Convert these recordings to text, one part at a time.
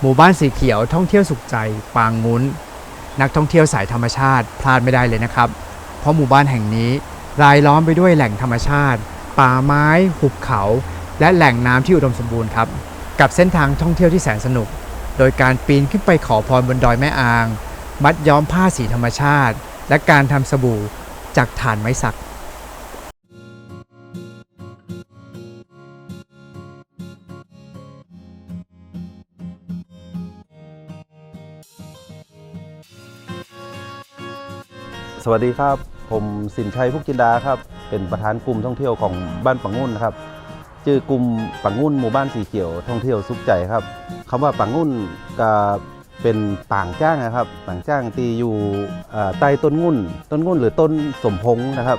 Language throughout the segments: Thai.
หมู่บ้านสีเขียวท่องเที่ยวสุขใจ ปางงุ้น นักท่องเที่ยวสายธรรมชาติพลาดไม่ได้เลยนะครับ เพราะหมู่บ้านแห่งนี้รายล้อมไปด้วยแหล่งธรรมชาติ ป่าไม้ หุบเขา และแหล่งน้ำที่อุดมสมบูรณ์ครับ กับเส้นทางท่องเที่ยวที่แสนสนุก โดยการปีนขึ้นไปขอพรบนดอยแม่อาง มัดย้อมผ้าสีธรรมชาติ และการทำสบู่จากถ่านไม้สัก สวัสดีครับ ผมสินชัยพุกจินดาครับ เป็นประธานกลุ่มท่องเที่ยวของบ้านปังงุ่นนะครับชื่อกลุ่มปังงุ่นหมู่บ้านสีเขียวท่องเที่ยวสุขใจครับคำว่าปังงุ่นก็เป็นป่างจ้างนะครับป่างจ้างที่อยู่ใต้ต้นงุ่น ต้นงุ่นหรือต้นสมพงนะครับ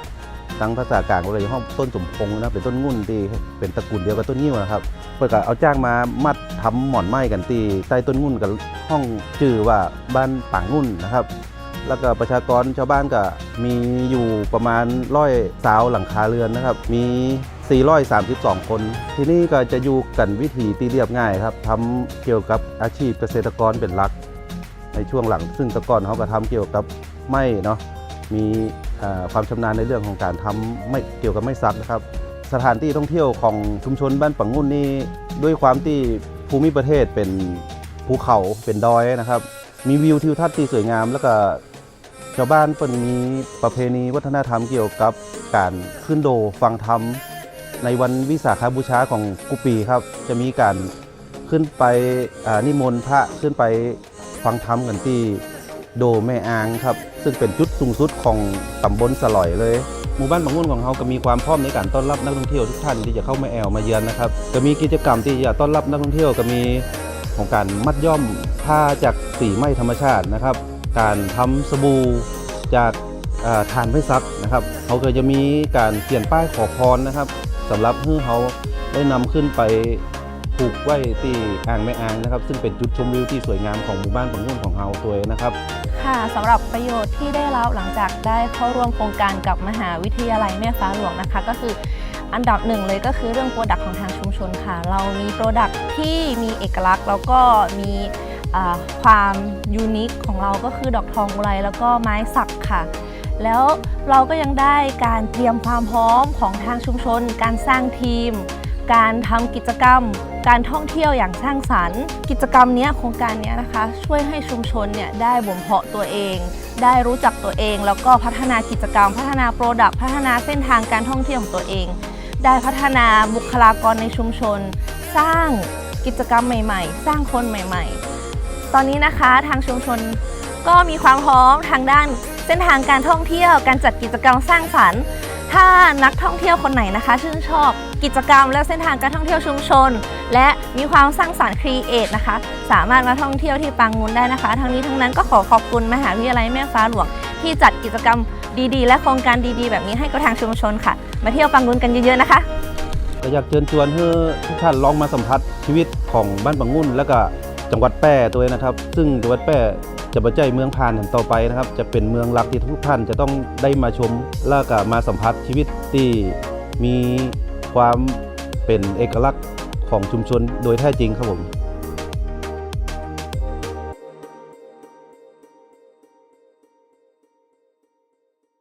ทั้งภาษากลางก็เลยห้องต้นสมพงนะเป็นต้นงุ่นที่เป็นตระกูลเดียวกับต้นงิ้วนะครับเพื่อก็เอาจ้างมามัดทำหมอนไม้กันที่ใต้ต้นงุ่นกับห้องชื่อว่าบ้านป่างงุ่นนะครับ แล้วก็ประชากรชาวบ้านก็มีอยู่ประมาณร้อยสาวหลังคาเรือนนะครับ มี 432 คน ที่นี่ก็จะอยู่กันวิถีที่เรียบง่ายครับทำเกี่ยวกับอาชีพเกษตรกรเป็นหลัก ในช่วงหลัง ซึ่งต่ก่อนเขาก็ทำเกี่ยวกับไม้เนาะมีความชำนาญในเรื่องของการทำไม่เกี่ยวกับไม้สักนะครับ สถานที่ท่องเที่ยวของชุมชนบ้านปังงุ่นนี่ด้วยความที่ภูมิประเทศเป็นภูเขาเป็นดอยนะครับ มีวิวทิวทัศน์ที่สวยงาม แล้วก็ ชาวบ้านเปิ่นมีประเพณีวัฒนธรรมเกี่ยวกับการขึ้นโดฟังธรรม ในวันวิสาขบูชาของกุปีครับ จะมีการขึ้นไปนิมนต์พระขึ้นไปฟังธรรมกันที่โดแม่อางครับ ซึ่งเป็นจุดสูงสุดของตำบลสลอยเลยหมู่บ้านบางมุ่นของเราก็มีความพร้อมในการต้อนรับนักท่องเที่ยวทุกท่านที่จะเข้ามาแอลมาเยือนนะครับก็มีกิจกรรมที่จะต้อนรับนักท่องเที่ยวก็มีของการมัดย่อมผ้าจากสีไม้ธรรมชาตินะครับ การทำสบู่จากอ่าถ่านไม้ซักนะครับเขาก็จะมีการเขียนป้ายขอพรนะครับสำหรับให้เขาได้นำขึ้นไปผูกไว้ที่อ่างแม่อ่างนะครับ ซึ่งเป็นจุดชมวิวที่สวยงามของหมู่บ้านของนุ่นของเราตัวนะครับ ค่ะสำหรับประโยชน์ที่ได้รับหลังจากได้เข้าร่วมโครงการกับมหาวิทยาลัยแม่ฟ้าหลวงนะคะ ก็คืออันดับหนึ่งเลยก็คือเรื่องโปรดักต์ของทางชุมชนค่ะ เรามีโปรดักต์ที่มีเอกลักษณ์ แล้วก็มี ความยูนิคของเราก็คือดอกทองอุไรแล้วก็ไม้สักค่ะ แล้วเราก็ยังได้การเตรียมความพร้อมของทางชุมชน การสร้างทีม การทำกิจกรรม การท่องเที่ยวอย่างสร้างสรรค์ กิจกรรมเนี้ยโครงการเนี้ยนะคะ ช่วยให้ชุมชนเนี่ยได้บ่มเพาะตัวเอง ได้รู้จักตัวเอง แล้วก็พัฒนากิจกรรม พัฒนาโปรดักต์พัฒนาเส้นทางการท่องเที่ยวของตัวเอง ได้พัฒนาบุคลากรในชุมชน สร้างกิจกรรมใหม่ ๆ สร้างคนใหม่ ๆ อนนี้นะคะทางชุมชนก็มีความพร้อมทางด้านเส้นทางการท่องเที่ยว การจัดกิจกรรมสร้างสรรค์ ถ้านักท่องเที่ยวคนไหนนะคะ ชื่นชอบกิจกรรมและเส้นทางการท่องเที่ยวชุมชน และมีความสร้างสรรค์ครีเอทนะคะ สามารถมาท่องเที่ยวที่ปางงูนได้นะคะ ทั้งนี้ทั้งนั้นก็ขอขอบคุณมหาวิทยาลัยแม่ฟ้าหลวง ที่จัดกิจกรรมดีๆ และโครงการดีๆ แบบนี้ให้กับทางชุมชนค่ะ มาเที่ยวปางงูนกันเยอะๆนะคะก็อยากเชิญชวนให้ทุกท่านลองมาสัมผัสชีวิตของบ้านบางงุ่นแล้วก็ จังหวัดแปร่ตัวเองนะครับ ซึ่งจังหวัดแปร่จะมาใจเมืองผ่านแห่งต่อไปนะครับ จะเป็นเมืองหลักที่ทุกท่านจะต้องได้มาชมและก็มาสัมผัสชีวิตที่มีความเป็นเอกลักษณ์ของชุมชนโดยแท้จริงครับผม